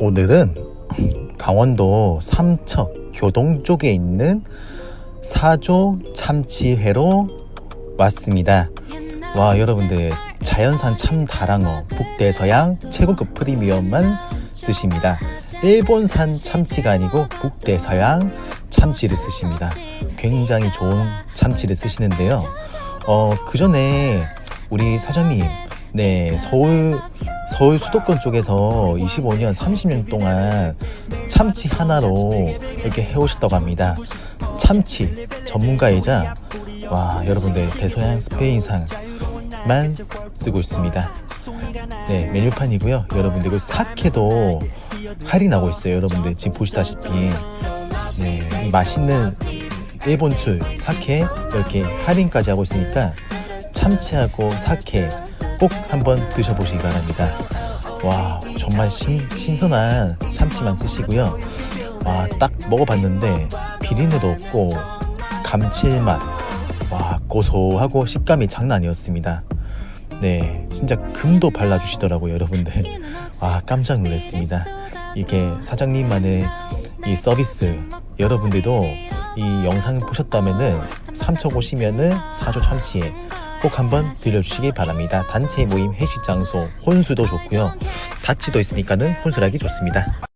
오늘은 강원도 삼척 교동 쪽에 있는 사조 참치회로 왔습니다. 와 여러분들 자연산 참다랑어 북대서양 최고급 프리미엄만 쓰십니다. 일본산 참치가 아니고 북대서양 참치를 쓰십니다. 굉장히 좋은 참치를 쓰시는데요. 어, 그 전에 우리 사장님, 네, 서울, 서울 수도권 쪽에서 25년, 30년 동안 참치 하나로 이렇게 해오셨다고 합니다. 참치 전문가이자, 와, 여러분들, 대서양 스페인산만 쓰고 있습니다. 네, 메뉴판이고요. 여러분들, 그 사케도 할인하고 있어요. 여러분들, 지금 보시다시피. 네, 이 맛있는 일본 술, 사케 이렇게 할인까지 하고 있으니까 참치하고 사케 꼭 한번 드셔보시기 바랍니다. 와, 정말 신, 신선한 참치만 쓰시고요. 와, 딱 먹어봤는데 비린내도 없고 감칠맛, 와, 고소하고 식감이 장난 아니었습니다. 네, 진짜 금도 발라주시더라고요, 여러분들. 아, 깜짝 놀랐습니다. 이게 사장님만의 이 서비스, 여러분들도 이 영상 보셨다면은 삼척 오시면은 사조 참치에 꼭 한번 들려주시기 바랍니다. 단체 모임 회식 장소 혼수도 좋고요. 다치도 있으니까는 혼술하기 좋습니다.